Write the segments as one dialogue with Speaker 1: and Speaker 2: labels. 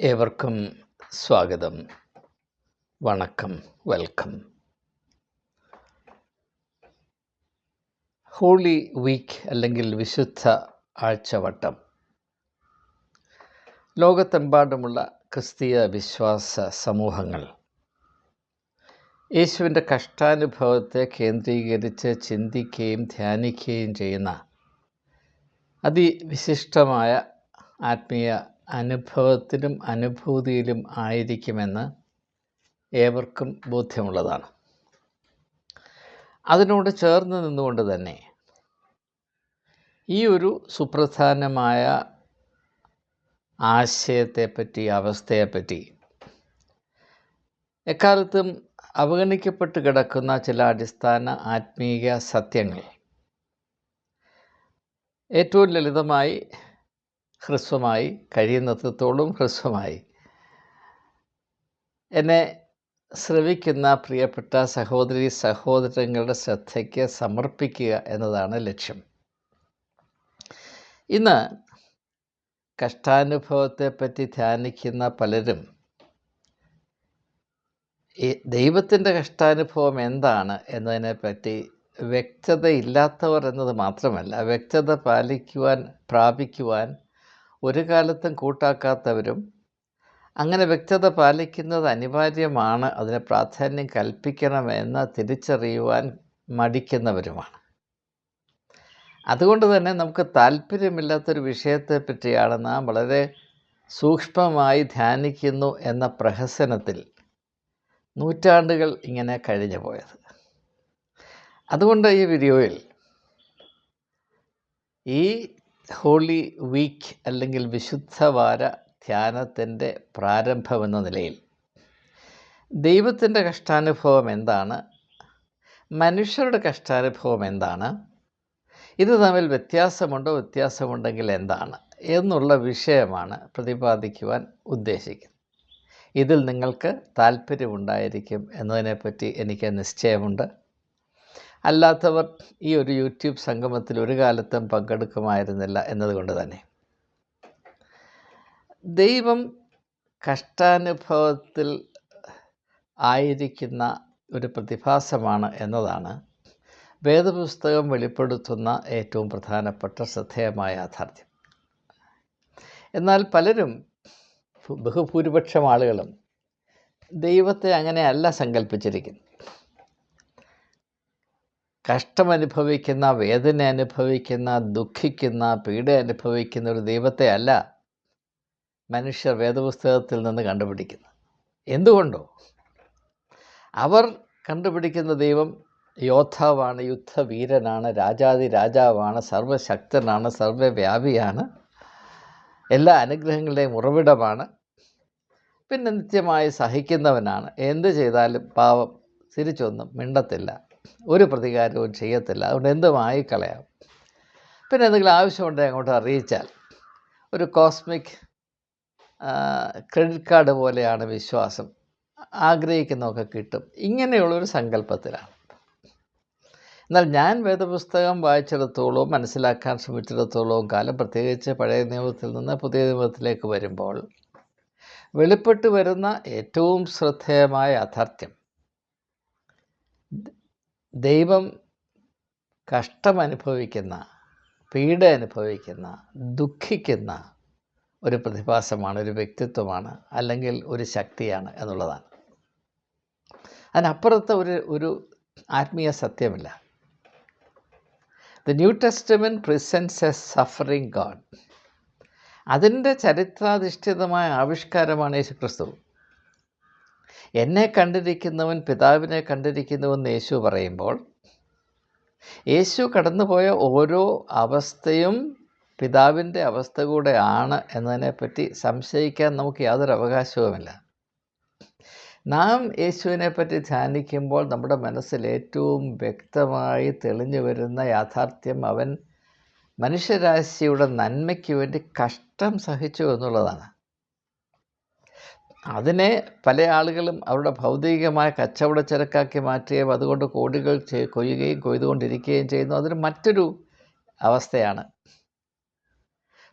Speaker 1: ഏവർക്കും സ്വാഗതം. വണക്കം വെൽക്കം. ഹോളി വീക്ക് അല്ലെങ്കിൽ വിശുദ്ധ ആഴ്ചവട്ടം. ലോകത്തെമ്പാടുമുള്ള ക്രിസ്തീയ വിശ്വാസ സമൂഹങ്ങൾ യേശുവിന്റെ കഷ്ടാനുഭവത്തെ കേന്ദ്രീകരിച്ച് ചിന്തിക്കുകയും ധ്യാനിക്കുകയും ചെയ്യുന്ന അതിവിശിഷ്ടമായ ആത്മീയ അനുഭവത്തിലും അനുഭൂതിയിലും ആയിരിക്കുമെന്ന് ഏവർക്കും ബോധ്യമുള്ളതാണ്. അതിനോട് ചേർന്ന് നിന്നുകൊണ്ട് തന്നെ ഈ ഒരു സുപ്രധാനമായ ആശയത്തെപ്പറ്റി അവസ്ഥയെപ്പറ്റി എക്കാലത്തും അവഗണിക്കപ്പെട്ട് കിടക്കുന്ന ചില അടിസ്ഥാന ആത്മീയ സത്യങ്ങൾ ഏറ്റവും ലളിതമായി ഹ്രസ്വമായി കഴിയുന്നത്രത്തോളം ഹ്രസ്വമായി. എന്നെ ശ്രവിക്കുന്ന പ്രിയപ്പെട്ട സഹോദരി സഹോദരങ്ങളുടെ ശ്രദ്ധയ്ക്ക് സമർപ്പിക്കുക എന്നതാണ് ലക്ഷ്യം. ഇന്ന് കഷ്ടാനുഭവത്തെപ്പറ്റി ധ്യാനിക്കുന്ന പലരും ഈ ദൈവത്തിന്റെ കഷ്ടാനുഭവം എന്താണ് എന്നതിനെപ്പറ്റി വ്യക്തതയില്ലാത്തവർ എന്നത് മാത്രമല്ല വ്യക്തത പാലിക്കുവാൻ പ്രാപിക്കുവാൻ ഒരു കാലത്തും കൂട്ടാക്കാത്തവരും അങ്ങനെ വ്യക്തത പാലിക്കുന്നത് അനിവാര്യമാണ്. അതിന് പ്രാധാന്യം കൽപ്പിക്കണമെന്ന് തിരിച്ചറിയുവാൻ മടിക്കുന്നവരുമാണ്. അതുകൊണ്ട് തന്നെ നമുക്ക് താല്പര്യമില്ലാത്തൊരു വിഷയത്തെ പറ്റിയാണ് നാം വളരെ സൂക്ഷ്മമായി ധ്യാനിക്കുന്നു എന്ന പ്രഹസനത്തിൽ നൂറ്റാണ്ടുകൾ ഇങ്ങനെ കഴിഞ്ഞു പോയത് അതുകൊണ്ട് ഈ വീഡിയോയിൽ ഈ ഹോളി വീക്ക് അല്ലെങ്കിൽ വിശുദ്ധവാര ധ്യാനത്തിന്റെ പ്രാരംഭമെന്ന നിലയിൽ ദൈവത്തിന്റെ കഷ്ടാനുഭവം എന്താണ്? മനുഷ്യരുടെ കഷ്ടാനുഭവം എന്താണ്? ഇത് തമ്മിൽ വ്യത്യാസമുണ്ടോ? വ്യത്യാസമുണ്ടെങ്കിൽ എന്താണ്? എന്നുള്ള വിഷയമാണ് പ്രതിപാദിക്കുവാൻ ഉദ്ദേശിക്കുന്നത്. ഇതിൽ നിങ്ങൾക്ക് താല്പര്യമുണ്ടായിരിക്കും എന്നതിനെപ്പറ്റി എനിക്ക് നിശ്ചയമുണ്ട്. അല്ലാത്തവർ ഈ ഒരു യൂട്യൂബ് സംഗമത്തിൽ ഒരു കാലത്തും പങ്കെടുക്കുമായിരുന്നില്ല എന്നതുകൊണ്ട് തന്നെ. ദൈവം കഷ്ടാനുഭവത്തിൽ ആയിരിക്കുന്ന ഒരു പ്രതിഭാസമാണ് എന്നതാണ് വേദപുസ്തകം വെളിപ്പെടുത്തുന്ന ഏറ്റവും പ്രധാനപ്പെട്ട ശ്രദ്ധേയമായ യാഥാർത്ഥ്യം. എന്നാൽ പലരും ബഹുഭൂരിപക്ഷം ആളുകളും ദൈവത്തെ അങ്ങനെയല്ല സങ്കല്പിച്ചിരിക്കുന്നത്. കഷ്ടമനുഭവിക്കുന്ന വേദന അനുഭവിക്കുന്ന ദുഃഖിക്കുന്ന പീഡ അനുഭവിക്കുന്ന ഒരു ദൈവത്തെ അല്ല മനുഷ്യർ വേദപുസ്തകത്തിൽ നിന്ന് കണ്ടുപിടിക്കുന്നത്. എന്തുകൊണ്ടോ? അവർ കണ്ടുപിടിക്കുന്ന ദൈവം യോദ്ധാവാണ് യുദ്ധവീരനാണ് രാജാതി രാജാവാണ് സർവശക്തനാണ് സർവവ്യാപിയാണ് എല്ലാ അനുഗ്രഹങ്ങളുടെയും ഉറവിടമാണ് പിന്നെ നിത്യമായി സഹിക്കുന്നവനാണ്. എന്ത് ചെയ്താലും പാവം തിരിച്ചൊന്നും മിണ്ടത്തില്ല. ഒരു പ്രതികാരവും ചെയ്യത്തില്ല. അതുകൊണ്ട് എന്തുമായി കളയാം പിന്നെ എന്തെങ്കിലും ആവശ്യമുണ്ടെങ്കിൽ അങ്ങോട്ട് അറിയിച്ചാൽ ഒരു കോസ്മിക് ക്രെഡിറ്റ് കാർഡ് പോലെയാണ് വിശ്വാസം. ആഗ്രഹിക്കുന്നതൊക്കെ കിട്ടും. ഇങ്ങനെയുള്ളൊരു സങ്കല്പത്തിലാണ്. എന്നാൽ ഞാൻ വേദപുസ്തകം വായിച്ചിടത്തോളവും മനസ്സിലാക്കാൻ ശ്രമിച്ചിടത്തോളവും കാലം പ്രത്യേകിച്ച് പഴയ നിയമത്തിൽ നിന്ന് പുതിയ നിയമത്തിലേക്ക് വരുമ്പോൾ വെളിപ്പെട്ട് വരുന്ന ഏറ്റവും ശ്രദ്ധേയമായ യാഥാർത്ഥ്യം. ദൈവം കഷ്ടമനുഭവിക്കുന്ന പീഡ അനുഭവിക്കുന്ന ദുഃഖിക്കുന്ന ഒരു പ്രതിഭാസമാണ് ഒരു വ്യക്തിത്വമാണ് അല്ലെങ്കിൽ ഒരു ശക്തിയാണ് എന്നുള്ളതാണ്. അതിനപ്പുറത്തെ ഒരു ഒരു ആത്മീയ സത്യമില്ല. The New Testament presents a suffering God അതിന്റെ ചരിത്രാധിഷ്ഠിതമായ ആവിഷ്കാരമാണ് യേശു ക്രിസ്തു എന്നെ കണ്ടിരിക്കുന്നവൻ പിതാവിനെ കണ്ടിരിക്കുന്നുവെന്ന് യേശു പറയുമ്പോൾ യേശു കടന്നുപോയ ഓരോ അവസ്ഥയും പിതാവിന്റെ അവസ്ഥ കൂടെ ആണ് എന്നതിനെപ്പറ്റി സംശയിക്കാൻ നമുക്ക് യാതൊരു അവകാശവുമില്ല. നാം യേശുവിനെപ്പറ്റി ധ്യാനിക്കുമ്പോൾ നമ്മുടെ മനസ്സിൽ ഏറ്റവും വ്യക്തമായി തെളിഞ്ഞു വരുന്ന യാഥാർത്ഥ്യം അവൻ മനുഷ്യരാശിയുടെ നന്മയ്ക്ക് വേണ്ടി കഷ്ടം സഹിച്ചു എന്നുള്ളതാണ്. അതിനെ പല ആളുകളും അവരുടെ ഭൗതികമായ കച്ചവട ചരക്കാക്കി മാറ്റുകയും അതുകൊണ്ട് കോടികൾ കൊയ്യുകയും കൊയ്തുകൊണ്ടിരിക്കുകയും ചെയ്യുന്നു. അതൊരു മറ്റൊരു അവസ്ഥയാണ്.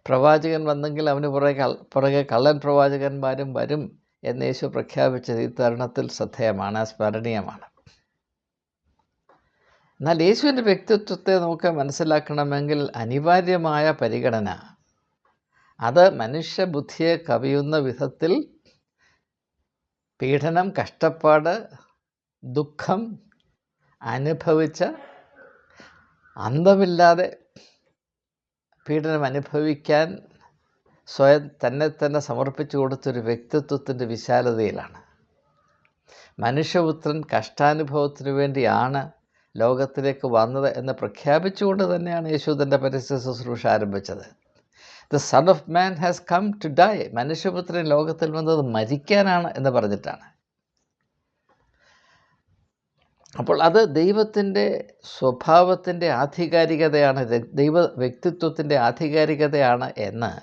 Speaker 1: പ്രവാചകൻ വന്നെങ്കിൽ അവന് പുറകെ പുറകെ കള്ളൻ പ്രവാചകന്മാരും വരും എന്ന് യേശു പ്രഖ്യാപിച്ച ഈ തരുണത്തിൽ ശ്രദ്ധേയമാണ് സ്മരണീയമാണ്. എന്നാൽ യേശുവിന്റെ വ്യക്തിത്വത്തെ നമുക്ക് മനസ്സിലാക്കണമെങ്കിൽ അനിവാര്യമായ പരിഗണന. അത് മനുഷ്യബുദ്ധിയെ കവിയുന്ന വിധത്തിൽ പീഡനം കഷ്ടപ്പാട് ദുഃഖം അനുഭവിച്ച അന്തമില്ലാതെ പീഡനം അനുഭവിക്കാൻ സ്വയം തന്നെ തന്നെ സമർപ്പിച്ചു കൊടുത്തൊരു വ്യക്തിത്വത്തിന്റെ വിശാലതയിലാണ്. മനുഷ്യപുത്രൻ കഷ്ടാനുഭവത്തിനു വേണ്ടിയാണ് ലോകത്തിലേക്ക് വന്നത് എന്ന് പ്രഖ്യാപിച്ചുകൊണ്ട് തന്നെയാണ് യേശു തന്റെ പരസ്യ ശുശ്രൂഷ ആരംഭിച്ചത്. The Son of Man has come to die മനുഷ്യപുത്രൻ ലോകത്തിൽ വന്നത് മരിക്കാനാണ് എന്ന് പറഞ്ഞിട്ടാണ്. അപ്പോൾ അത് ദൈവത്തിന്റെ സ്വഭാവത്തിന്റെ ആധികാരികതയാണ് ദൈവ വ്യക്തിത്വത്തിന്റെ ആധികാരികതയാണ് എന്ന്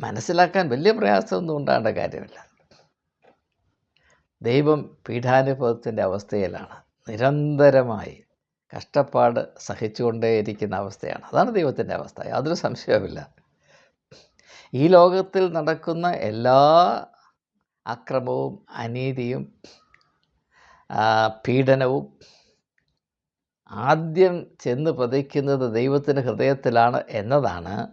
Speaker 1: മനസ്സിലാക്കാൻ വലിയ പ്രയാസമൊന്നും ഉണ്ടാകേണ്ട കാര്യമില്ല. ദൈവം പീഠാനുഭവത്തിന്റെ അവസ്ഥയിലാണ്. നിരന്തരമായി കഷ്ടപ്പാട് സഹിച്ചുകൊണ്ടേയിരിക്കുന്ന അവസ്ഥയാണ്. അതാണ് ദൈവത്തിന്റെ അവസ്ഥ. യാതൊരു സംശയവുമില്ല. ഈ ലോകത്തിൽ നടക്കുന്ന എല്ലാ അക്രമവും അനീതിയും പീഡനവും ആദ്യം ചെന്ന് പതിക്കുന്നത് ദൈവത്തിന്റെ ഹൃദയത്തിലാണ് എന്നതാണ്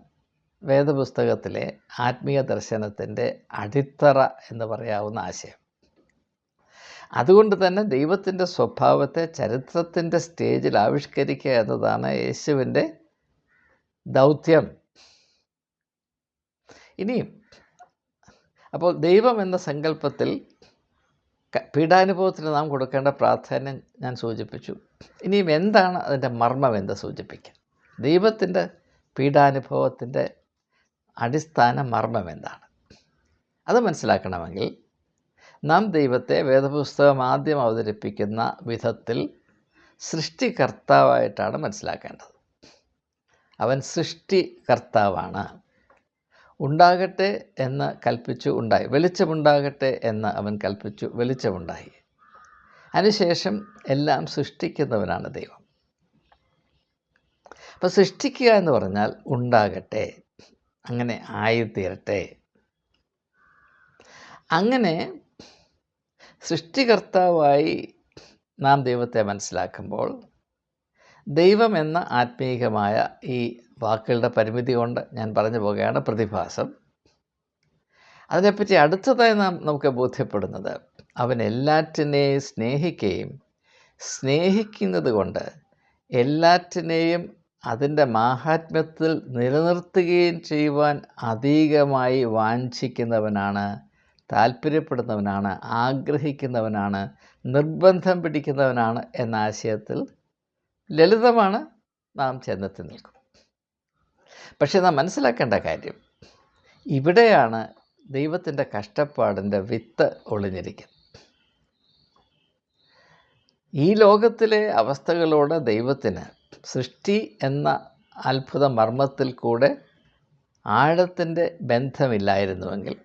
Speaker 1: വേദപുസ്തകത്തിലെ ആത്മീയ ദർശനത്തിന്റെ അടിത്തറ എന്ന് പറയാവുന്ന ആശയം. അതുകൊണ്ട് തന്നെ ദൈവത്തിന്റെ സ്വഭാവത്തെ ചരിത്രത്തിന്റെ സ്റ്റേജിൽ ആവിഷ്കരിക്കുക എന്നതാണ് യേശുവിന്റെ ദൗത്യം. ഇനിയും അപ്പോൾ ദൈവം എന്ന സങ്കല്പത്തിൽ പീഡാനുഭവത്തിന് നാം കൊടുക്കേണ്ട പ്രാധാന്യം ഞാൻ സൂചിപ്പിച്ചു. ഇനിയും എന്താണ് അതിന്റെ മർമ്മം എന്ന് സൂചിപ്പിക്കാം. ദൈവത്തിന്റെ പീഡാനുഭവത്തിന്റെ അടിസ്ഥാന മർമ്മം എന്താണ്? അത് മനസ്സിലാക്കണമെങ്കിൽ നാം ദൈവത്തെ വേദപുസ്തകം ആദ്യം അവതരിപ്പിക്കുന്ന വിധത്തിൽ സൃഷ്ടികർത്താവായിട്ടാണ് മനസ്സിലാക്കേണ്ടത്. അവൻ സൃഷ്ടികർത്താവാണ്. ഉണ്ടാകട്ടെ എന്ന് കൽപ്പിച്ചു ഉണ്ടായി. വെളിച്ചമുണ്ടാകട്ടെ എന്ന് അവൻ കൽപ്പിച്ചു വെളിച്ചമുണ്ടായി. അതിനുശേഷം എല്ലാം സൃഷ്ടിക്കുന്നവനാണ് ദൈവം. അപ്പോൾ സൃഷ്ടിക്കുക എന്ന് പറഞ്ഞാൽ ഉണ്ടാകട്ടെ അങ്ങനെ ആയിത്തീരട്ടെ. അങ്ങനെ സൃഷ്ടികർത്താവായി നാം ദൈവത്തെ മനസ്സിലാക്കുമ്പോൾ ദൈവം എന്ന ആത്മീകമായ ഈ വാക്കുകളുടെ പരിമിതി കൊണ്ട് ഞാൻ പറഞ്ഞു പോകുകയാണ് പ്രതിഭാസം. അതിനെപ്പറ്റി അടുത്തതായി നാം നമുക്ക് ബോധ്യപ്പെടുന്നത് അവൻ എല്ലാറ്റിനെയും സ്നേഹിക്കുകയും സ്നേഹിക്കുന്നത് കൊണ്ട് എല്ലാറ്റിനെയും അതിന്റെ മാഹാത്മ്യത്തിൽ നിലനിർത്തുകയും ചെയ്യുവാൻ അധികമായി വാഞ്ചിക്കുന്നവനാണ് താല്പര്യപ്പെടുന്നവനാണ് ആഗ്രഹിക്കുന്നവനാണ് നിർബന്ധം പിടിക്കുന്നവനാണ് എന്ന ആശയത്തിൽ ലളിതമാണ് നാം ചെന്നെത്തി നിൽക്കും. പക്ഷേ നാം മനസ്സിലാക്കേണ്ട കാര്യം ഇവിടെയാണ് ദൈവത്തിന്റെ കഷ്ടപ്പാടിന്റെ വിത്ത് ഒളിഞ്ഞിരിക്കുന്നത്. ഈ ലോകത്തിലെ അവസ്ഥകളോട് ദൈവത്തിന് സൃഷ്ടി എന്ന അത്ഭുത മർമ്മത്തിൽ കൂടെ ആഴത്തിന്റെ ബന്ധമില്ലായിരുന്നുവെങ്കിൽ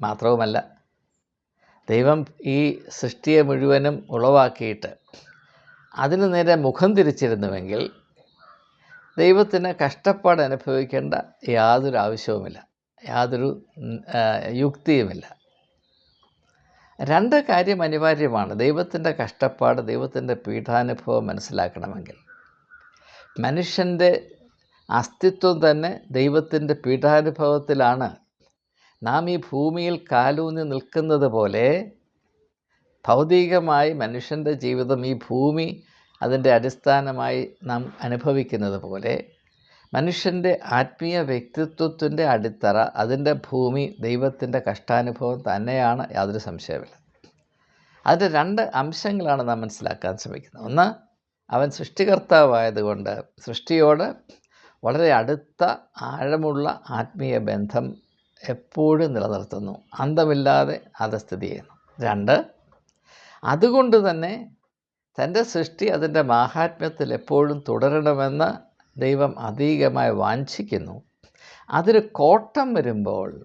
Speaker 1: മാത്രവുമല്ല. ദൈവം ഈ സൃഷ്ടിയെ മുഴുവനും ഉളവാക്കിയിട്ട് അതിനു നേരെ മുഖം തിരിച്ചിരുന്നുവെങ്കിൽ ദൈവത്തിന് കഷ്ടപ്പാട് അനുഭവിക്കേണ്ട യാതൊരു ആവശ്യവുമില്ല. യാതൊരു യുക്തിയുമില്ല. രണ്ട് കാര്യം അനിവാര്യമാണ്. ദൈവത്തിന്റെ കഷ്ടപ്പാട് ദൈവത്തിന്റെ പീഠാനുഭവം മനസ്സിലാക്കണമെങ്കിൽ. മനുഷ്യന്റെ അസ്തിത്വം തന്നെ ദൈവത്തിന്റെ പീഠാനുഭവത്തിലാണ് നാം ഈ ഭൂമിയിൽ കാലൂന്നി നിൽക്കുന്നത് പോലെ ഭൗതികമായി മനുഷ്യന്റെ ജീവിതം ഈ ഭൂമി അതിന്റെ അടിസ്ഥാനമായി നാം അനുഭവിക്കുന്നത് പോലെ മനുഷ്യന്റെ ആത്മീയ വ്യക്തിത്വത്തിന്റെ അടിത്തറ അതിന്റെ ഭൂമി ദൈവത്തിന്റെ കഷ്ടാനുഭവം തന്നെയാണ് യാതൊരു സംശയമില്ല അതിന്റെ രണ്ട് അംശങ്ങളാണ് നാം മനസ്സിലാക്കാൻ ശ്രമിക്കുന്നത്. ഒന്ന് അവൻ സൃഷ്ടികർത്താവായതുകൊണ്ട് സൃഷ്ടിയോട് വളരെ അടുത്ത ആഴമുള്ള ആത്മീയ ബന്ധം എപ്പോഴും നിലനിർത്തുന്നു. അന്തമില്ലാതെ അത് സ്ഥിതി ചെയ്യുന്നു. രണ്ട് അതുകൊണ്ട് തന്നെ തന്റെ സൃഷ്ടി അതിന്റെ മാഹാത്മ്യത്തിൽ എപ്പോഴും തുടരണമെന്ന് ദൈവം അധികമായി വാഞ്ചിക്കുന്നു. അതിന് കോട്ടം വരുമ്പോൾ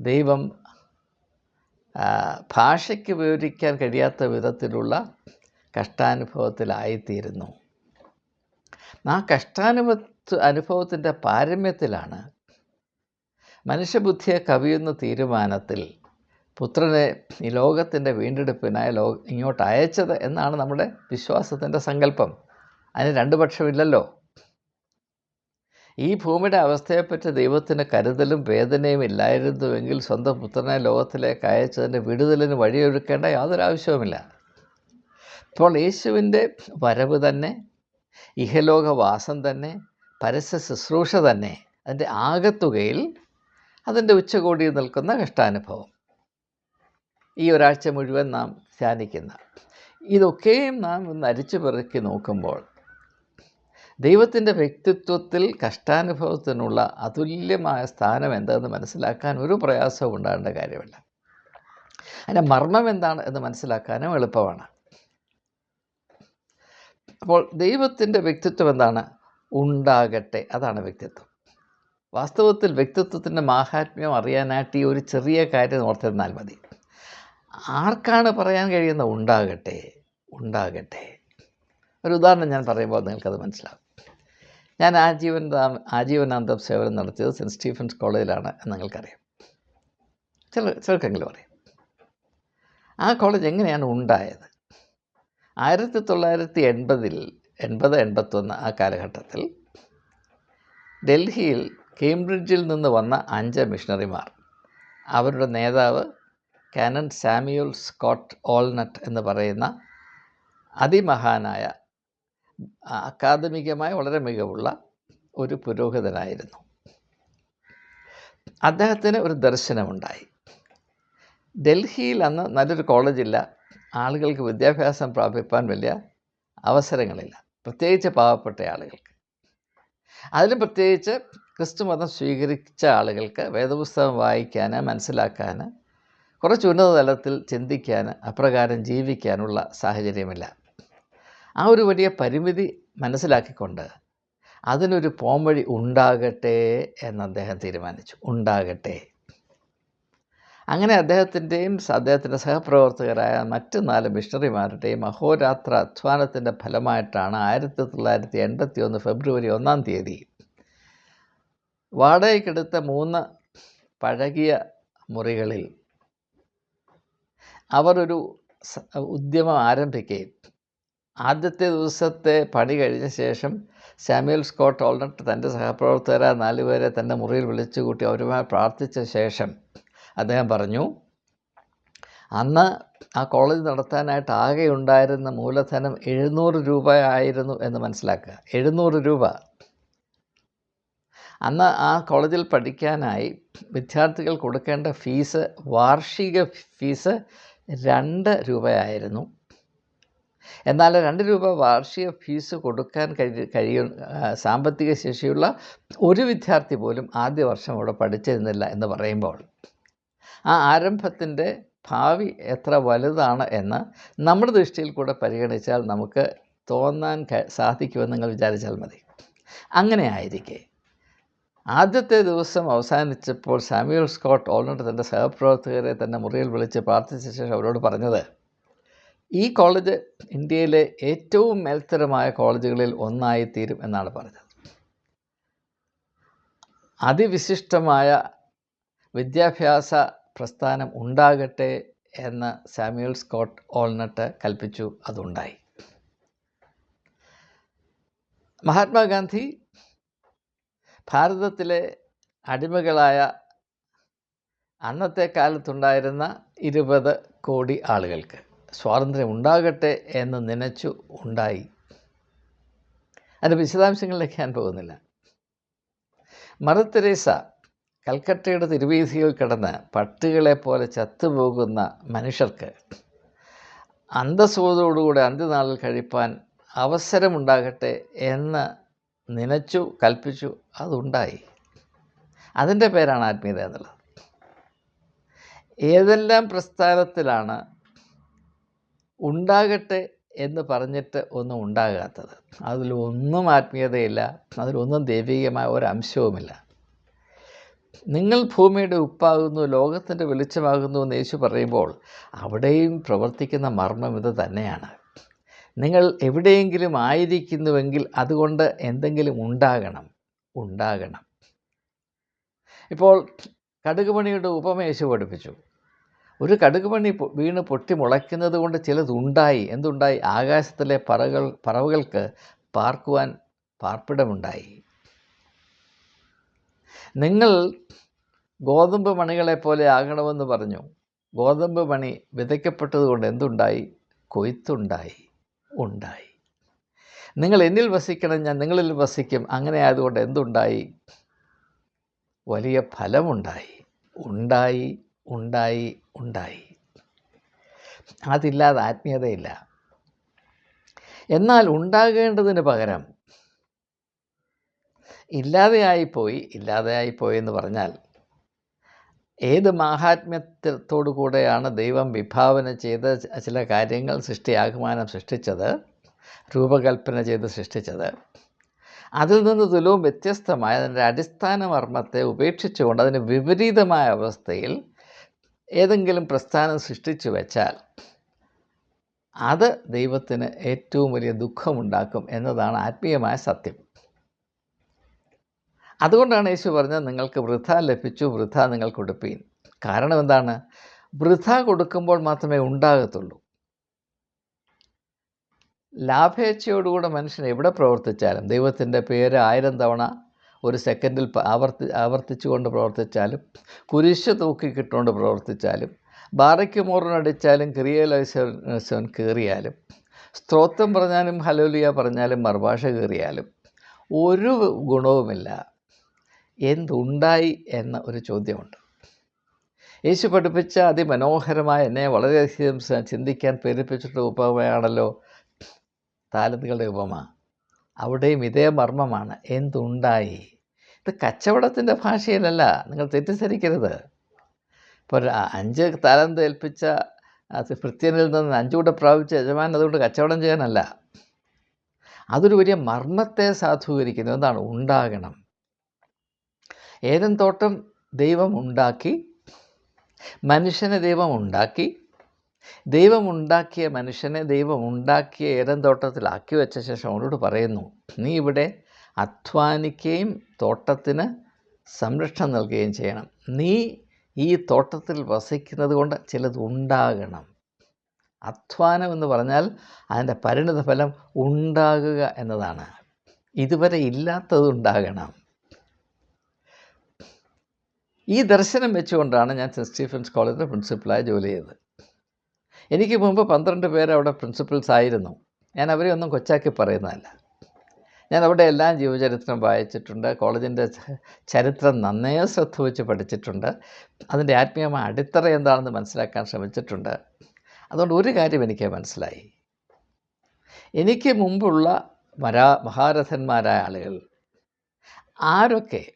Speaker 1: ദൈവം ഭാഷയ്ക്ക് വിവരിക്കാൻ കഴിയാത്ത വിധത്തിലുള്ള കഷ്ടാനുഭവത്തിലായിത്തീരുന്നു. ആ കഷ്ടാനുഭ ക്രിസ്തു അനുഭവത്തിന്റെ പാരമ്യത്തിലാണ് മനുഷ്യബുദ്ധിയെ കവിയുന്ന തീരുമാനത്തിൽ പുത്രനെ ഈ ലോകത്തിന്റെ വീണ്ടെടുപ്പിനായി ലോ ഇങ്ങോട്ട് അയച്ചത് എന്നാണ് നമ്മുടെ വിശ്വാസത്തിന്റെ സങ്കല്പം. അതിന് രണ്ട് പക്ഷമില്ലല്ലോ. ഈ ഭൂമിയുടെ അവസ്ഥയെപ്പറ്റി ദൈവത്തിന് കരുതലും വേദനയും ഇല്ലായിരുന്നുവെങ്കിൽ സ്വന്തം പുത്രനെ ലോകത്തിലേക്ക് അയച്ചതിന്റെ വിടുതലിന് വഴിയൊരുക്കേണ്ട യാതൊരു ആവശ്യവുമില്ല. ഇപ്പോൾ യേശുവിന്റെ വരവ് തന്നെ ഇഹലോകവാസം തന്നെ പരസ്യ ശുശ്രൂഷ തന്നെ അതിന്റെ ആകത്തുകയിൽ അതിന്റെ ഉച്ചകോടിയിൽ നിൽക്കുന്ന കഷ്ടാനുഭവം. ഈ ഒരാഴ്ച മുഴുവൻ നാം ധ്യാനിക്കുന്ന ഇതൊക്കെയും നാം ഒന്ന് അരിച്ചു പെറുക്കി നോക്കുമ്പോൾ ദൈവത്തിന്റെ വ്യക്തിത്വത്തിൽ കഷ്ടാനുഭവത്തിനുള്ള അതുല്യമായ സ്ഥാനം എന്താണെന്ന് മനസ്സിലാക്കാൻ ഒരു പ്രയാസവും ഉണ്ടാകേണ്ട കാര്യമില്ല. അതിന്റെ മർമ്മം എന്താണ് എന്ന് മനസ്സിലാക്കാനും എളുപ്പമാണ്. അപ്പോൾ ദൈവത്തിന്റെ വ്യക്തിത്വം എന്താണ്? ഉണ്ടാകട്ടെ അതാണ് വ്യക്തിത്വം. വാസ്തവത്തിൽ വ്യക്തിത്വത്തിന്റെ മാഹാത്മ്യം അറിയാനായിട്ട് ഈ ഒരു ചെറിയ കാര്യം ഓർത്തിരുന്നാൽ മതി. ആർക്കാണ് പറയാൻ കഴിയുന്ന ഉണ്ടാകട്ടെ ഉണ്ടാകട്ടെ? ഒരു ഉദാഹരണം ഞാൻ പറയുമ്പോൾ നിങ്ങൾക്കത് മനസ്സിലാവും. ഞാൻ ആജീവൻ ആജീവനാന്തം സേവനം നടത്തിയത് സെന്റ് സ്റ്റീഫൻസ് കോളേജിലാണ് എന്ന് നിങ്ങൾക്കറിയാം. ചില ചിലർക്കെങ്കിലും അറിയാം. ആ കോളേജ് എങ്ങനെയാണ് ഉണ്ടായത്? ആയിരത്തി തൊള്ളായിരത്തി എൺപതിൽ എൺപത് എൺപത്തൊന്ന് ആ കാലഘട്ടത്തിൽ ഡൽഹിയിൽ കേംബ്രിഡ്ജിൽ നിന്ന് വന്ന അഞ്ച് മിഷണറിമാർ. അവരുടെ നേതാവ് കാനൻ സാമ്യുൽ സ്കോട്ട് ഓൾനട്ട് എന്ന് പറയുന്ന അതിമഹാനായ അക്കാദമികമായി വളരെ മികവുള്ള ഒരു പുരോഹിതനായിരുന്നു. അദ്ദേഹത്തിന് ഒരു ദർശനമുണ്ടായി. ഡൽഹിയിൽ അന്ന് നല്ലൊരു കോളേജില്ല ആളുകൾക്ക് വിദ്യാഭ്യാസം പ്രാപിപ്പാൻ വലിയ അവസരങ്ങളില്ല പ്രത്യേകിച്ച് പാവപ്പെട്ട ആളുകൾക്ക് അതിലും പ്രത്യേകിച്ച് ക്രിസ്തുമതം സ്വീകരിച്ച ആളുകൾക്ക് വേദപുസ്തകം വായിക്കാൻ മനസ്സിലാക്കാൻ കുറച്ച് ഉന്നത തലത്തിൽ ചിന്തിക്കാൻ അപ്രകാരം ജീവിക്കാനുള്ള സാഹചര്യമില്ല. ആ ഒരു വലിയ പരിമിതി മനസ്സിലാക്കിക്കൊണ്ട് അതിനൊരു പോംവഴി ഉണ്ടാകട്ടെ എന്ന് അദ്ദേഹം തീരുമാനിച്ചു. ഉണ്ടാകട്ടെ. അങ്ങനെ അദ്ദേഹത്തിന്റെയും അദ്ദേഹത്തിന്റെ സഹപ്രവർത്തകരായ മറ്റ് നാല് മിഷണറിമാരുടെയും അഹോരാത്ര അധ്വാനത്തിന്റെ ഫലമായിട്ടാണ് ആയിരത്തി തൊള്ളായിരത്തി എൺപത്തി ഒന്ന് ഫെബ്രുവരി ഒന്നാം തീയതി വാടകയ്ക്കെടുത്ത മൂന്ന് പഴകിയ മുറികളിൽ അവർ ഒരു ഉദ്യമം ആരംഭിക്കുകയും ആദ്യത്തെ ദിവസത്തെ പണി കഴിഞ്ഞ ശേഷം സാമ്യൽ സ്കോട്ട് ഓൾനട്ട് തന്റെ സഹപ്രവർത്തകരായ നാലുപേരെ തന്റെ മുറിയിൽ വിളിച്ചുകൂട്ടി അവരുമായി പ്രാർത്ഥിച്ച ശേഷം അദ്ദേഹം പറഞ്ഞു അന്ന് ആ കോളേജ് നടത്താനായിട്ട് ആകെ ഉണ്ടായിരുന്ന മൂലധനം എഴുന്നൂറ് രൂപ ആയിരുന്നു എന്ന് മനസ്സിലാക്കുക. എഴുന്നൂറ് രൂപ. അന്ന് ആ കോളേജിൽ പഠിക്കാനായി വിദ്യാർത്ഥികൾ കൊടുക്കേണ്ട ഫീസ് വാർഷിക ഫീസ് രണ്ട് രൂപയായിരുന്നു. എന്നാൽ രണ്ട് രൂപ വാർഷിക ഫീസ് കൊടുക്കാൻ കഴി കഴിയും സാമ്പത്തിക ശേഷിയുള്ള ഒരു വിദ്യാർത്ഥി പോലും ആദ്യ വർഷം അവിടെ പഠിച്ചിരുന്നില്ല എന്ന് പറയുമ്പോൾ. ആ ആരംഭത്തിന്റെ ഭാവി എത്ര വലുതാണ് എന്ന് നമ്മുടെ ദൃഷ്ടിയിൽ കൂടെ പരിഗണിച്ചാൽ നമുക്ക് തോന്നാൻ സാധിക്കുമെന്ന് നിങ്ങൾ വിചാരിച്ചാൽ മതി. അങ്ങനെ ആയിരിക്കെ. ആദ്യത്തെ ദിവസം അവസാനിച്ചപ്പോൾ സാമ്യുവൽ സ്കോട്ട് ഓൾനോട്ട് തന്റെ സഹപ്രവർത്തകരെ തന്റെ മുറിയിൽ വിളിച്ച് പ്രാർത്ഥിച്ച ശേഷം അവരോട് പറഞ്ഞത് ഈ കോളേജ് ഇന്ത്യയിലെ ഏറ്റവും മേൽത്തരമായ കോളേജുകളിൽ ഒന്നായി തീരും എന്നാണ് പറഞ്ഞത്. അതിവിശിഷ്ടമായ വിദ്യാഭ്യാസ പ്രസ്ഥാനം ഉണ്ടാകട്ടെ എന്ന് സാമ്യുവൽ സ്കോട്ട് ഓൾനട്ട് കൽപ്പിച്ചു അതുണ്ടായി. മഹാത്മാഗാന്ധി ഭാരതത്തിലെ അടിമകളായ അന്നത്തെ കാലത്തുണ്ടായിരുന്ന ഇരുപത് കോടി ആളുകൾക്ക് സ്വാതന്ത്ര്യം ഉണ്ടാകട്ടെ എന്ന് നനച്ചു ഉണ്ടായി. അതിന്റെ വിശദാംശങ്ങളിലേക്ക് ഞാൻ പോകുന്നില്ല. മദർ തെരേസ കൽക്കട്ടയുടെ തിരുവീഥിയിൽ കിടന്ന് പട്ടികളെ പോലെ ചത്തുപോകുന്ന മനുഷ്യർക്ക് അന്തസ്സോതോടുകൂടെ അന്ത്യനാളിൽ കഴിപ്പാൻ അവസരമുണ്ടാകട്ടെ എന്ന് നനച്ചു കൽപ്പിച്ചു അതുണ്ടായി. അതിന്റെ പേരാണ് ആത്മീയത എന്നുള്ളത്. ഏതെല്ലാം പ്രസ്ഥാനത്തിലാണ് ഉണ്ടാകട്ടെ എന്ന് പറഞ്ഞിട്ട് ഒന്നും ഉണ്ടാകാത്തത്? അതിലൊന്നും ആത്മീയതയില്ല അതിലൊന്നും ദൈവികമായ അംശവുമില്ല നിങ്ങൾ ഭൂമിയുടെ ഉപ്പാകുന്നു ലോകത്തിന്റെ വെളിച്ചമാകുന്നു എന്ന് യേശു പറയുമ്പോൾ അവിടെയും പ്രവർത്തിക്കുന്ന മർമ്മം ഇത് തന്നെയാണ്. നിങ്ങൾ എവിടെയെങ്കിലും ആയിരിക്കുന്നുവെങ്കിൽ അതുകൊണ്ട് എന്തെങ്കിലും ഉണ്ടാകണം ഉണ്ടാകണം. ഇപ്പോൾ കടുകുമണിയുടെ ഉപമേശു പഠിപ്പിച്ചു. ഒരു കടുകുമണി പൊ- വീണ് പൊട്ടി മുളയ്ക്കുന്നത് കൊണ്ട് ചിലതുണ്ടായി. എന്തുണ്ടായി? ആകാശത്തിലെ പറകൾ പറവുകൾക്ക് പാർക്കുവാൻ പാർപ്പിടമുണ്ടായി. നിങ്ങൾ ഗോതമ്പ് മണികളെ പോലെ ആകണമെന്ന് പറഞ്ഞു. ഗോതമ്പ് മണി വിതയ്ക്കപ്പെട്ടതുകൊണ്ട് എന്തുണ്ടായി? കൊയ്ത്തുണ്ടായി. ഉണ്ടായി. നിങ്ങൾ എന്നിൽ വസിക്കണം ഞാൻ നിങ്ങളിൽ വസിക്കും. അങ്ങനെ ആയതുകൊണ്ട് എന്തുണ്ടായി? വലിയ ഫലമുണ്ടായി. ഉണ്ടായി ഉണ്ടായി ഉണ്ടായി. അതില്ലാതെ ആത്മീയതയില്ല. എന്നാൽ ഉണ്ടാകേണ്ടതിന് പകരം ഇല്ലാതെയായിപ്പോയി ഇല്ലാതെയായിപ്പോയി എന്ന് പറഞ്ഞാൽ ഏത് മാഹാത്മ്യത്തോടു കൂടെയാണ് ദൈവം വിഭാവന ചെയ്ത് ചില കാര്യങ്ങൾ സൃഷ്ടി ആഗമാനം സൃഷ്ടിച്ചത്? രൂപകൽപ്പന ചെയ്ത് സൃഷ്ടിച്ചത്. അതിൽ നിന്ന് തുലവും വ്യത്യസ്തമായ അതിന്റെ അടിസ്ഥാന മർമ്മത്തെ ഉപേക്ഷിച്ചുകൊണ്ട് അതിന് വിപരീതമായ അവസ്ഥയിൽ ഏതെങ്കിലും പ്രസ്ഥാനം സൃഷ്ടിച്ചു വെച്ചാൽ അത് ദൈവത്തിന് ഏറ്റവും വലിയ ദുഃഖമുണ്ടാക്കും എന്നതാണ് ആത്മീയമായ സത്യം. അതുകൊണ്ടാണ് യേശു പറഞ്ഞത് നിങ്ങൾക്ക് വൃഥ ലഭിച്ചു വൃഥ നിങ്ങൾ കൊടുപ്പീൻ. കാരണം എന്താണ്? വൃഥ കൊടുക്കുമ്പോൾ മാത്രമേ ഉണ്ടാകത്തുള്ളൂ. ലാഭേച്ഛയോടുകൂടെ മനുഷ്യൻ എവിടെ പ്രവർത്തിച്ചാലും ദൈവത്തിന്റെ പേര് ആയിരം തവണ ഒരു സെക്കൻഡിൽ ആവർത്തി ആവർത്തിച്ചുകൊണ്ട് പ്രവർത്തിച്ചാലും കുരിശ് തൂക്കി തൂക്കിക്കിട്ടുകൊണ്ട് പ്രവർത്തിച്ചാലും ബാറയ്ക്ക് മോറിനടിച്ചാലും ക്രിയലൈസൻ കയറിയാലും സ്ത്രോത്രം പറഞ്ഞാലും ഹലോലിയ പറഞ്ഞാലും മറുഭാഷ കയറിയാലും ഒരു ഗുണവുമില്ല. എന്തുണ്ടായി എന്ന ഒരു ചോദ്യമുണ്ട്. യേശു പഠിപ്പിച്ച അതിമനോഹരമായ എന്നെ വളരെയധികം ചിന്തിക്കാൻ പ്രേരിപ്പിച്ചിട്ടുള്ള ഉപമയാണല്ലോ താലന്തുകളുടെ ഉപമ. അവിടെയും ഇതേ മർമ്മമാണ് എന്തുണ്ടായി? ഇത് കച്ചവടത്തിന്റെ ഭാഷയിലല്ല നിങ്ങൾ തെറ്റിദ്ധരിക്കരുത്. ഇപ്പോൾ അഞ്ച് താലന്ത് ഏൽപ്പിച്ച കൃത്യനിൽ നിന്ന് അഞ്ചുകൂടെ പ്രാപിച്ച യജമാൻ അതുകൊണ്ട് കച്ചവടം ചെയ്യാനല്ല. അതൊരു വലിയ മർമ്മത്തെ സാധൂകരിക്കുന്നു. എന്താണ്? ഉണ്ടാകണം. ഏതൻ തോട്ടം ദൈവം ഉണ്ടാക്കി മനുഷ്യനെ ദൈവം ഉണ്ടാക്കി ദൈവം ഉണ്ടാക്കിയ മനുഷ്യനെ ദൈവം ഉണ്ടാക്കിയ ഏതൻ തോട്ടത്തിലാക്കി വെച്ച ശേഷം അവനോട് പറയുന്നു നീ ഇവിടെ അധ്വാനിക്കുകയും തോട്ടത്തിന് സംരക്ഷണം നൽകുകയും ചെയ്യണം. നീ ഈ തോട്ടത്തിൽ വസിക്കുന്നത് കൊണ്ട് ചിലത് ഉണ്ടാകണം. അധ്വാനം എന്ന് പറഞ്ഞാൽ അതിന്റെ പരിണിത ഫലം ഉണ്ടാകുക എന്നതാണ്. ഇതുവരെ ഇല്ലാത്തത് ഉണ്ടാകണം. ഈ ദർശനം വെച്ചുകൊണ്ടാണ് ഞാൻ സെന്റ് സ്റ്റീഫൻസ് കോളേജിലെ പ്രിൻസിപ്പലായി ജോലി ചെയ്തത്. എനിക്ക് മുമ്പ് പന്ത്രണ്ട് പേർ അവിടെ പ്രിൻസിപ്പൽസ് ആയിരുന്നു. ഞാൻ അവരെ ഒന്നും കൊച്ചാക്കി പറയുന്നതല്ല. ഞാൻ അവിടെ എല്ലാം ജീവചരിത്രം വായിച്ചിട്ടുണ്ട്. കോളേജിന്റെ ചരിത്രം നന്നേ ശ്രദ്ധ വെച്ച് പഠിച്ചിട്ടുണ്ട്. അതിന്റെ ആത്മീയമായ അടിത്തറ എന്താണെന്ന് മനസ്സിലാക്കാൻ ശ്രമിച്ചിട്ടുണ്ട്. അതുകൊണ്ട് ഒരു കാര്യം എനിക്ക് മനസ്സിലായി. എനിക്ക് മുമ്പുള്ള മരാ മഹാരഥന്മാരായ ആളുകൾ ആരൊക്കെ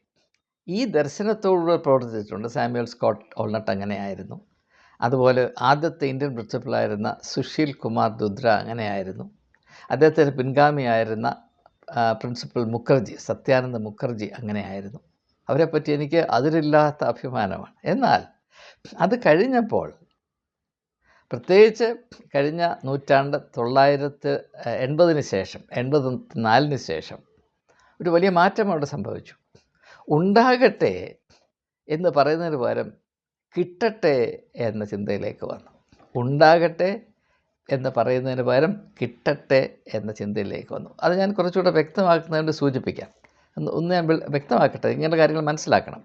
Speaker 1: ഈ ദർശനത്തോടുകൂടെ പ്രവർത്തിച്ചിട്ടുണ്ട് സാമ്യുവൽ സ്കോട്ട് ഓൾനട്ട് അങ്ങനെയായിരുന്നു. അതുപോലെ ആദ്യത്തെ ഇന്ത്യൻ പ്രിൻസിപ്പളായിരുന്ന സുശീൽ കുമാർ ദുദ്ര അങ്ങനെയായിരുന്നു. അദ്ദേഹത്തിന്റെ പിൻഗാമിയായിരുന്ന പ്രിൻസിപ്പൽ മുഖർജി സത്യാനന്ദ മുഖർജി അങ്ങനെയായിരുന്നു. അവരെപ്പറ്റി എനിക്ക് അതിരില്ലാത്ത അഭിമാനമാണ്. എന്നാൽ അത് കഴിഞ്ഞപ്പോൾ പ്രത്യേകിച്ച് കഴിഞ്ഞ നൂറ്റാണ്ട് തൊള്ളായിരത്തി എൺപതിന് ശേഷം എൺപത്തി നാലിന് ശേഷം ഒരു വലിയ മാറ്റം അവിടെ സംഭവിച്ചു. ഉണ്ടാകട്ടെ എന്ന് പറയുന്നതിന് പകരം കിട്ടട്ടെ എന്ന ചിന്തയിലേക്ക് വന്നു. ഉണ്ടാകട്ടെ എന്ന് പറയുന്നതിന് പകരം കിട്ടട്ടെ എന്ന ചിന്തയിലേക്ക് വന്നു. അത് ഞാൻ കുറച്ചുകൂടെ വ്യക്തമാക്കുന്നതുകൊണ്ട് സൂചിപ്പിക്കാം. ഒന്ന് ഞാൻ വ്യക്തമാക്കട്ടെ ഇങ്ങനെ കാര്യങ്ങൾ മനസ്സിലാക്കണം.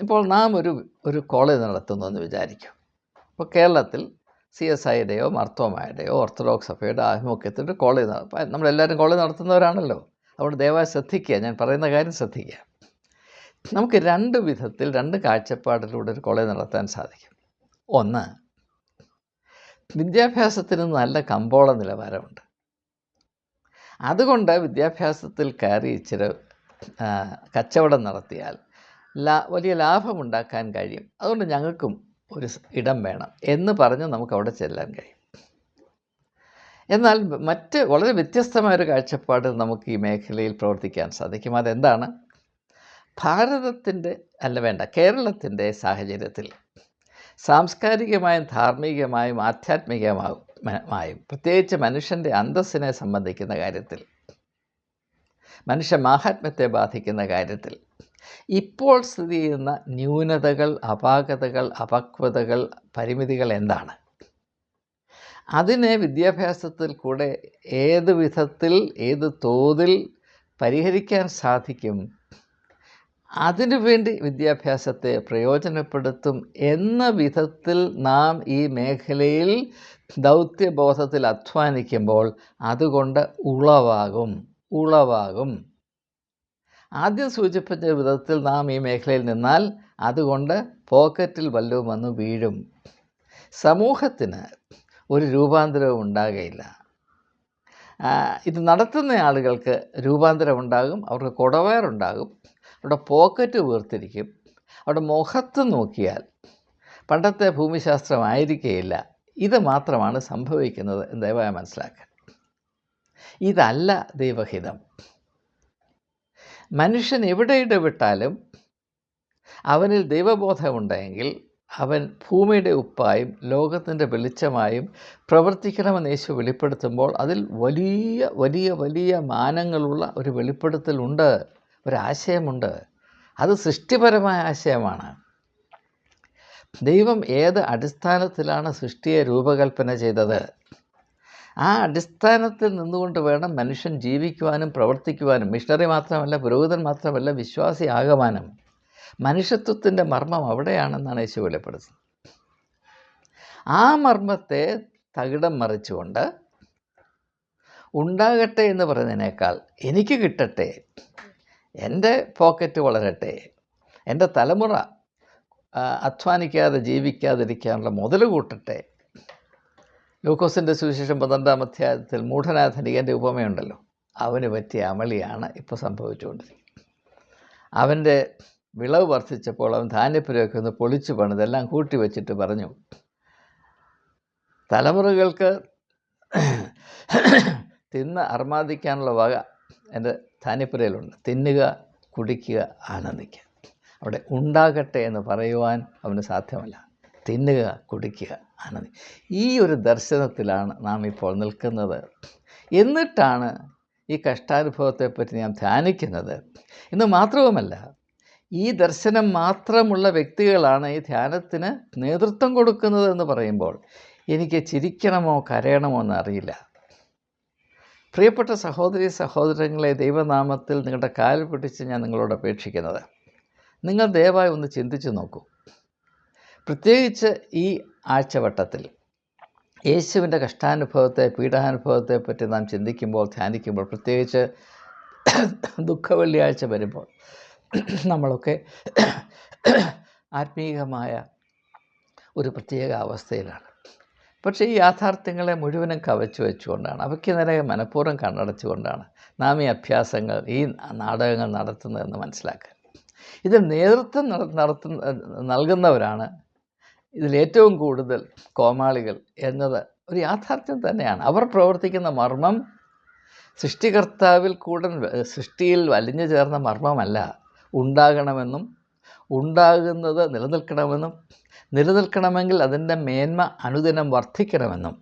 Speaker 1: ഇപ്പോൾ നാം ഒരു ഒരു കോളേജ് നടത്തുന്നു എന്ന് വിചാരിക്കും. ഇപ്പോൾ കേരളത്തിൽ സി എസ് ഐയുടെയോ മർത്തോമായുടെയോ ഓർത്തഡോക്സ് സഭയുടെ ആഭിമുഖ്യത്തിൽ ഒരു കോളേജ് നടത്തും നമ്മളെല്ലാവരും കോളേജ് നടത്തുന്നവരാണല്ലോ. അതുകൊണ്ട് ദയവായി ശ്രദ്ധിക്കുക. ഞാൻ പറയുന്ന കാര്യം ശ്രദ്ധിക്കുക. നമുക്ക് രണ്ട് വിധത്തിൽ രണ്ട് കാഴ്ചപ്പാടിലൂടെ ഒരു കോളേജ് നടത്താൻ സാധിക്കും. ഒന്ന് വിദ്യാഭ്യാസത്തിന് നല്ല കമ്പോള നിലവാരമുണ്ട്. അതുകൊണ്ട് വിദ്യാഭ്യാസത്തിൽ കയറി ഇച്ചിരി കച്ചവടം നടത്തിയാൽ ലാ വലിയ ലാഭമുണ്ടാക്കാൻ കഴിയും. അതുകൊണ്ട് ഞങ്ങൾക്കും ഒരു ഇടം വേണം എന്ന് പറഞ്ഞ് നമുക്ക് അവിടെ ചെല്ലാൻ കഴിയും. എന്നാൽ മറ്റ് വളരെ വ്യത്യസ്തമായ ഒരു കാഴ്ചപ്പാട് നമുക്ക് ഈ മേഖലയിൽ പ്രവർത്തിക്കാൻ സാധിക്കും. അതെന്താണ്? ഭാരതത്തിന്റെ അല്ല വേണ്ട കേരളത്തിന്റെ സാഹചര്യത്തിൽ സാംസ്കാരികമായും ധാർമ്മികമായും ആധ്യാത്മികമായും മായും പ്രത്യേകിച്ച് മനുഷ്യന്റെ അന്തസ്സിനെ സംബന്ധിക്കുന്ന കാര്യത്തിൽ മനുഷ്യ മാഹാത്മ്യത്തെ ബാധിക്കുന്ന കാര്യത്തിൽ ഇപ്പോൾ സ്ഥിതി ചെയ്യുന്ന ന്യൂനതകൾ അപാകതകൾ അപക്വതകൾ പരിമിതികൾ എന്താണ്? അതിനെ വിദ്യാഭ്യാസത്തിൽ കൂടെ ഏത് വിധത്തിൽ ഏത് തോതിൽ പരിഹരിക്കാൻ സാധിക്കും? അതിനു വേണ്ടി വിദ്യാഭ്യാസത്തെ പ്രയോജനപ്പെടുത്തും എന്ന വിധത്തിൽ നാം ഈ മേഖലയിൽ ദൗത്യബോധത്തിൽ അധ്വാനിക്കുമ്പോൾ അതുകൊണ്ട് ഉളവാകും ഉളവാകും. ആദ്യം സൂചിപ്പിച്ച വിധത്തിൽ നാം ഈ മേഖലയിൽ നിന്നാൽ അതുകൊണ്ട് പോക്കറ്റിൽ വല്ലതും വന്ന് വീഴും. സമൂഹത്തിന് ഒരു രൂപാന്തരവും ഉണ്ടാകുകയില്ല ഇത് നടത്തുന്ന ആളുകൾക്ക് രൂപാന്തരം ഉണ്ടാകും അവർക്ക് കുടവയറുണ്ടാകും അവരുടെ പോക്കറ്റ് വീർത്തിരിക്കും അവിടെ മുഖത്ത് നോക്കിയാൽ പണ്ടത്തെ ഭൂമിശാസ്ത്രമായിരിക്കുകയില്ല ഇത് മാത്രമാണ് സംഭവിക്കുന്നത് എന്ന് ദയവായി മനസ്സിലാക്കുക ഇതല്ല ദൈവഹിതം. മനുഷ്യൻ എവിടെ ഇടപെട്ടാലും അവനിൽ ദൈവബോധമുണ്ടെങ്കിൽ അവൻ ഭൂമിയുടെ ഉപ്പായും ലോകത്തിന്റെ വെളിച്ചമായും പ്രവർത്തിക്കണമെന്ന് യേശു വെളിപ്പെടുത്തുമ്പോൾ അതിൽ വലിയ വലിയ വലിയ മാനങ്ങളുള്ള ഒരു വെളിപ്പെടുത്തലുണ്ട് ഒരാശയമുണ്ട്. അത് സൃഷ്ടിപരമായ ആശയമാണ്. ദൈവം ഏത് അടിസ്ഥാനത്തിലാണ് സൃഷ്ടിയെ രൂപകൽപ്പന ചെയ്തത്? ആ അടിസ്ഥാനത്തിൽ നിന്നുകൊണ്ട് വേണം മനുഷ്യൻ ജീവിക്കുവാനും പ്രവർത്തിക്കുവാനും മിഷണറി മാത്രമല്ല പുരോഹിതൻ മാത്രമല്ല വിശ്വാസിയാകുവാനും മനുഷ്യത്വത്തിന്റെ മർമ്മം അവിടെയാണെന്നാണ് യേശു വെളിപ്പെടുത്തുന്നത്. ആ മർമ്മത്തെ തകിടം മറിച്ചുകൊണ്ട് ഉണ്ടാകട്ടെ എന്ന് പറയുന്നതിനേക്കാൾ എനിക്ക് കിട്ടട്ടെ എന്റെ പോക്കറ്റ് വളരട്ടെ എന്റെ തലമുറ അധ്വാനിക്കാതെ ജീവിക്കാതിരിക്കാനുള്ള മുതൽ കൂട്ടട്ടെ. ലൂക്കോസിന്റെ സുവിശേഷം പന്ത്രണ്ടാം അധ്യായത്തിൽ മൂഢനായ ധനികന്റെ ഉപമയുണ്ടല്ലോ. അവന് പറ്റിയ അമളിയാണ് ഇപ്പോൾ സംഭവിച്ചുകൊണ്ടിരിക്കുന്നത്. അവന്റെ വിളവ് വർദ്ധിച്ചപ്പോൾ അവൻ ധാന്യപ്പുരയൊക്കെ ഒന്ന് പൊളിച്ചു പണിതെല്ലാം കൂട്ടി വെച്ചിട്ട് പറഞ്ഞു. തലമുറകൾക്ക് തിന്ന് അർമാദിക്കാനുള്ള വക എന്റെ ധാന്യപ്പുരയിലുണ്ട്. തിന്നുക കുടിക്കുക ആനന്ദിക്കുക. അവിടെ ഉണ്ടാകട്ടെ എന്ന് പറയുവാൻ അവന് സാധ്യമല്ല. തിന്നുക കുടിക്കുക ആനന്ദി. ഈ ഒരു ദർശനത്തിലാണ് നാം ഇപ്പോൾ നിൽക്കുന്നത്. എന്നിട്ടാണ് ഈ കഷ്ടാനുഭവത്തെപ്പറ്റി ഞാൻ ധ്യാനിക്കുന്നത്. എന്ന് മാത്രവുമല്ല ഈ ദർശനം മാത്രമുള്ള വ്യക്തികളാണ് ഈ ധ്യാനത്തിന് നേതൃത്വം കൊടുക്കുന്നത് എന്ന് പറയുമ്പോൾ എനിക്ക് ചിരിക്കണമോ കരയണമോ എന്നറിയില്ല പ്രിയപ്പെട്ട സഹോദരി സഹോദരങ്ങളെ ദൈവനാമത്തിൽ നിങ്ങളുടെ കാൽ പിടിച്ച് ഞാൻ നിങ്ങളോട് അപേക്ഷിക്കുന്നത്. നിങ്ങൾ ദയവായി ഒന്ന് ചിന്തിച്ചു നോക്കൂ. പ്രത്യേകിച്ച് ഈ ആഴ്ചവട്ടത്തിൽ യേശുവിന്റെ കഷ്ടാനുഭവത്തെ പീഡാനുഭവത്തെ പറ്റി നാം ചിന്തിക്കുമ്പോൾ ധ്യാനിക്കുമ്പോൾ പ്രത്യേകിച്ച് ദുഃഖവെള്ളിയാഴ്ച വരുമ്പോൾ നമ്മളൊക്കെ ആത്മീയമായ ഒരു പ്രത്യേക അവസ്ഥയിലാണ്. പക്ഷേ ഈ യാഥാർത്ഥ്യങ്ങളെ മുഴുവനും കവച്ചു വെച്ചുകൊണ്ടാണ് അവയ്ക്ക് നേരെ മനഃപൂർവം കണ്ണടച്ചുകൊണ്ടാണ് നാം ഈ അഭ്യാസങ്ങൾ ഈ നാടകങ്ങൾ നടത്തുന്നതെന്ന് മനസ്സിലാക്കുക ഇത് നേതൃത്വം നടത്തുന്ന നൽകുന്നവരാണ് ഇതിലേറ്റവും കൂടുതൽ കോമാളികൾ എന്നത് ഒരു യാഥാർത്ഥ്യം തന്നെയാണ്. അവർ പ്രവർത്തിക്കുന്ന മർമ്മം സൃഷ്ടികർത്താവിൽ കൂടെ സൃഷ്ടിയിൽ വലിഞ്ഞു ചേർന്ന മർമ്മമല്ല. ഉണ്ടാകണമെന്നും ഉണ്ടാകുന്നത് നിലനിൽക്കണമെന്നും നിലനിൽക്കണമെങ്കിൽ അതിന്റെ മേന്മ അനുദിനം വർദ്ധിക്കണമെന്നും.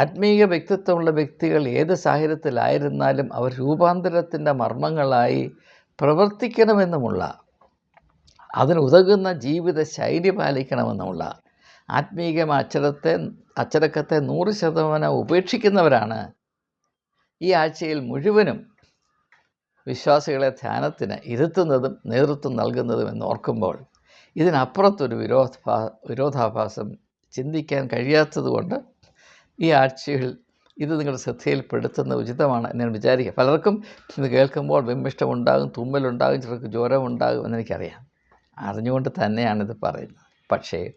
Speaker 1: ആത്മീയ വ്യക്തിത്വമുള്ള വ്യക്തികൾ ഏത് സാഹചര്യത്തിലായിരുന്നാലും അവർ രൂപാന്തരത്തിന്റെ മർമ്മങ്ങളായി പ്രവർത്തിക്കണമെന്നുമുള്ള അതിനുതകുന്ന ജീവിത ശൈലി പാലിക്കണമെന്നുമുള്ള ആത്മീയ അച്ചടത്തെ അച്ചടക്കത്തെ നൂറ് ശതമാനം ഉപേക്ഷിക്കുന്നവരാണ് ഈ ആഴ്ചയിൽ മുഴുവനും വിശ്വാസികളെ ധ്യാനത്തിന് ഇരുത്തുന്നതും നേതൃത്വം നൽകുന്നതും എന്ന് ഓർക്കുമ്പോൾ ഇതിനപ്പുറത്തൊരു വിരോധാ വിരോധാഭാസം ചിന്തിക്കാൻ കഴിയാത്തതുകൊണ്ട് ഈ ആഴ്ചയിൽ ഇത് നിങ്ങളുടെ ശ്രദ്ധയിൽപ്പെടുത്തുന്ന ഉചിതമാണ് ഞാൻ വിചാരിക്കുക. പലർക്കും ഇത് കേൾക്കുമ്പോൾ ബിംബിഷ്ടമുണ്ടാകും തുമ്മലുണ്ടാകും ചിലർക്ക് ജ്വരമുണ്ടാകും എന്നെനിക്കറിയാം. അറിഞ്ഞുകൊണ്ട് തന്നെയാണിത് പറയുന്നത്. പക്ഷേ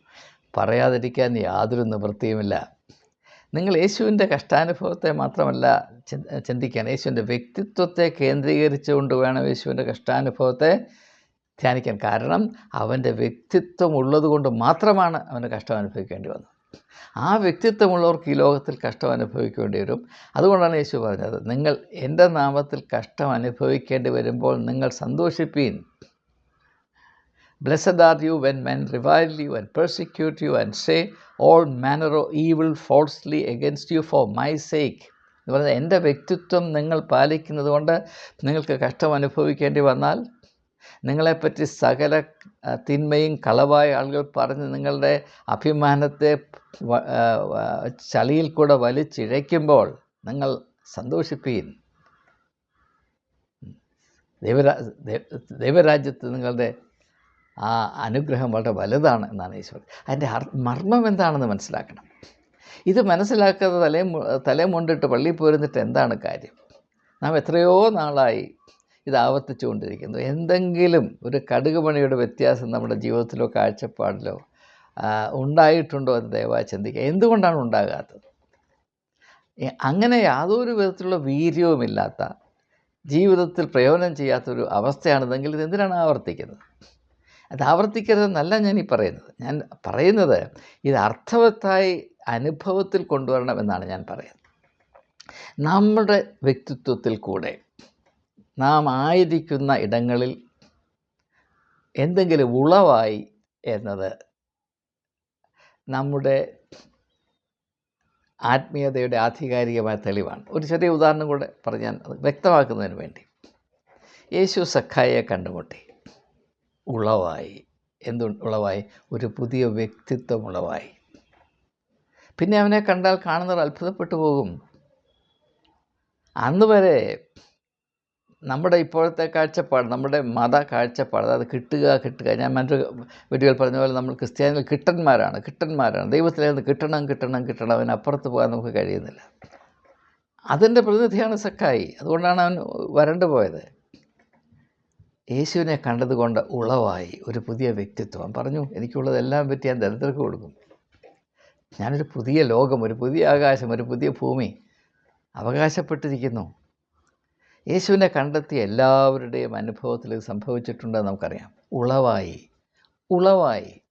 Speaker 1: പറയാതിരിക്കാൻ യാതൊരു നിവൃത്തിയുമില്ല. നിങ്ങൾ യേശുവിന്റെ കഷ്ടാനുഭവത്തെ മാത്രമല്ല ചിന്തിക്കാൻ യേശുവിന്റെ വ്യക്തിത്വത്തെ കേന്ദ്രീകരിച്ചുകൊണ്ട് വേണം യേശുവിന്റെ കഷ്ടാനുഭവത്തെ ധ്യാനിക്കാൻ. കാരണം അവന്റെ വ്യക്തിത്വം ഉള്ളതുകൊണ്ട് മാത്രമാണ് അവന് കഷ്ടം അനുഭവിക്കേണ്ടി വന്നത്. ആ വ്യക്തിത്വമുള്ളവർക്ക് ഈ ലോകത്തിൽ കഷ്ടം അനുഭവിക്കേണ്ടി വരും. അതുകൊണ്ടാണ് യേശു പറഞ്ഞത് നിങ്ങൾ എന്റെ നാമത്തിൽ കഷ്ടം അനുഭവിക്കേണ്ടി വരുമ്പോൾ നിങ്ങൾ സന്തോഷിപ്പീൻ. Blessed are you when men revile you and persecute you and say all manner of evil falsely against you for my sake. എന്ന് പറഞ്ഞാൽ എന്റെ വ്യക്തിത്വം നിങ്ങൾ പാലിക്കുന്നത് കൊണ്ട് നിങ്ങൾക്ക് കഷ്ടം അനുഭവിക്കേണ്ടി വന്നാൽ നിങ്ങളെപ്പറ്റി സകല തിന്മയും കളവായ ആളുകൾ പറഞ്ഞ് നിങ്ങളുടെ അഭിമാനത്തെ ചളിയിൽ കൂടെ വലിച്ചിഴയ്ക്കുമ്പോൾ നിങ്ങൾ സന്തോഷിപ്പീൻ ദൈവരാ ദൈവരാജ്യത്ത് നിങ്ങളുടെ ആ അനുഗ്രഹം വളരെ വലുതാണ് എന്നാണ് ഈശോ അതിന്റെ മർമ്മം എന്താണെന്ന് മനസ്സിലാക്കണം. ഇത് മനസ്സിലാക്കാതെ തലേ തലേമുണ്ടിട്ട് പള്ളിയിൽ പോരുന്നിട്ട് എന്താണ് കാര്യം? നാം എത്രയോ നാളായി ഇത് ആവർത്തിച്ചുകൊണ്ടിരിക്കുന്നു എന്തെങ്കിലും ഒരു കടുക് പണിയുടെ വ്യത്യാസം നമ്മുടെ ജീവിതത്തിലോ കാഴ്ചപ്പാടിലോ ഉണ്ടായിട്ടുണ്ടോ എന്ന് ദയവായി ചിന്തിക്കുക. എന്തുകൊണ്ടാണ് ഉണ്ടാകാത്തത്? അങ്ങനെ യാതൊരു വിധത്തിലുള്ള വീര്യവുമില്ലാത്ത ജീവിതത്തിൽ പ്രയോജനം ചെയ്യാത്തൊരു അവസ്ഥയാണെന്നെങ്കിൽ ഇത് എന്തിനാണ് ആവർത്തിക്കുന്നത്? അത് ആവർത്തിക്കരുതെന്നല്ല ഞാൻ ഈ പറയുന്നത്. ഞാൻ പറയുന്നത് ഇത് അർത്ഥവത്തായി അനുഭവത്തിൽ കൊണ്ടുവരണം എന്നാണ് ഞാൻ പറയുന്നത്. നമ്മുടെ വ്യക്തിത്വത്തിൽ കൂടെ നാം ആയിരിക്കുന്ന ഇടങ്ങളിൽ എന്തെങ്കിലും ഉളവായി എന്നത് നമ്മുടെ ആത്മീയതയുടെ ആധികാരികമായ തെളിവാണ്. ഒരു ചെറിയ ഉദാഹരണം കൂടെ പറഞ്ഞ് ഞാൻ വ്യക്തമാക്കുന്നതിന് വേണ്ടി. യേശു സഖായെ കണ്ടുമുട്ടി. ഉളവായി. എന്തു ഉളവായി? ഒരു പുതിയ വ്യക്തിത്വം ഉളവായി. പിന്നെ അവനെ കണ്ടാൽ കാണുന്നവർ അത്ഭുതപ്പെട്ടു പോകും. അന്ന് വരെ നമ്മുടെ ഇപ്പോഴത്തെ കാഴ്ചപ്പാട് നമ്മുടെ മത കാഴ്ചപ്പാട് അതായത് കിട്ടുക കിട്ടുക. ഞാൻ മറ്റൊരു വീഡിയോയിൽ പറഞ്ഞ പോലെ നമ്മൾ ക്രിസ്ത്യാനികൾ കിട്ടന്മാരാണ് കിട്ടന്മാരാണ്. ദൈവത്തിലേന്ന് കിട്ടണം കിട്ടണം കിട്ടണം. കിട്ടണം അപ്പുറത്ത് പോകാൻ നമുക്ക് കഴിയുന്നില്ല. അതിന്റെ പ്രതിനിധിയാണ് സക്കായി അതുകൊണ്ടാണ് അവൻ വരണ്ടു പോയത് യേശുവിനെ കണ്ടതുകൊണ്ട് ഉളവായി ഒരു പുതിയ വ്യക്തിത്വം. പറഞ്ഞു എനിക്കുള്ളതെല്ലാം പറ്റി ഞാൻ ദരിദ്രർക്ക് കൊടുക്കും. ഞാനൊരു പുതിയ ലോകം ഒരു പുതിയ ആകാശം ഒരു പുതിയ ഭൂമി അവകാശപ്പെട്ടിരിക്കുന്നു. യേശുവിനെ കണ്ടെത്തിയ എല്ലാവരുടെയും അനുഭവത്തിൽ ഇത് സംഭവിച്ചിട്ടുണ്ടെന്ന് നമുക്കറിയാം. ഉളവായി ഉളവായി.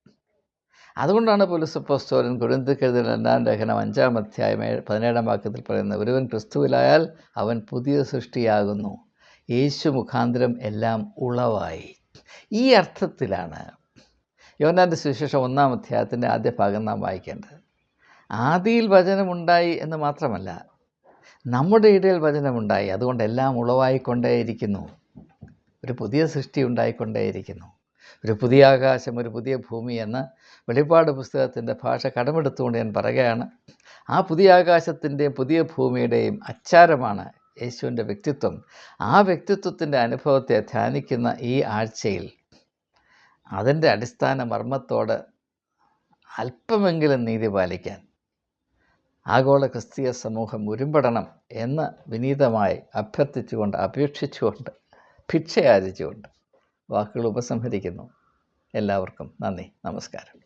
Speaker 1: അതുകൊണ്ടാണ് പുലുസപ്പോസ്തോലൻ കുരുന്തിക്കെഴുതിയ രണ്ടാം ലേഖനം അഞ്ചാം അധ്യായം പതിനേഴാം വാക്യത്തിൽ പറയുന്നത് ഒരുവൻ ക്രിസ്തുവിലായാൽ അവൻ പുതിയ സൃഷ്ടിയാകുന്നു. യേശു മുഖാന്തരം എല്ലാം ഉളവായി. ഈ അർത്ഥത്തിലാണ് യോനാന്റെ സുവിശേഷം ഒന്നാം അധ്യായത്തിന്റെ ആദ്യ ഭാഗം നാം വായിക്കേണ്ടത്. ആദിയിൽ വചനമുണ്ടായി എന്ന് മാത്രമല്ല നമ്മുടെ ഇടയിൽ വചനമുണ്ടായി. അതുകൊണ്ട് എല്ലാം ഉളവായിക്കൊണ്ടേയിരിക്കുന്നു. ഒരു പുതിയ സൃഷ്ടി ഉണ്ടായിക്കൊണ്ടേയിരിക്കുന്നു. ഒരു പുതിയ ആകാശം ഒരു പുതിയ ഭൂമി എന്ന് വെളിപ്പാട് പുസ്തകത്തിന്റെ ഭാഷ കടമെടുത്തുകൊണ്ട് ഞാൻ പറയുകയാണ് ആ പുതിയ ആകാശത്തിന്റെയും പുതിയ ഭൂമിയുടെയും അച്ചാരമാണ് യേശുവിന്റെ വ്യക്തിത്വം. ആ വ്യക്തിത്വത്തിന്റെ അനുഭവത്തെ ധ്യാനിക്കുന്ന ഈ ആഴ്ചയിൽ അതിന്റെ അടിസ്ഥാന മർമ്മത്തോട് അല്പമെങ്കിലും നീതി പാലിക്കാൻ ആഗോള ക്രിസ്തീയ സമൂഹം ഉരുമ്പെടണം എന്ന് വിനീതമായി അഭ്യർത്ഥിച്ചുകൊണ്ട് അപേക്ഷിച്ചുകൊണ്ട് ഭിക്ഷയാചിച്ചുകൊണ്ട് വാക്കുകൾ ഉപസംഹരിക്കുന്നു. എല്ലാവർക്കും നന്ദി. നമസ്കാരം.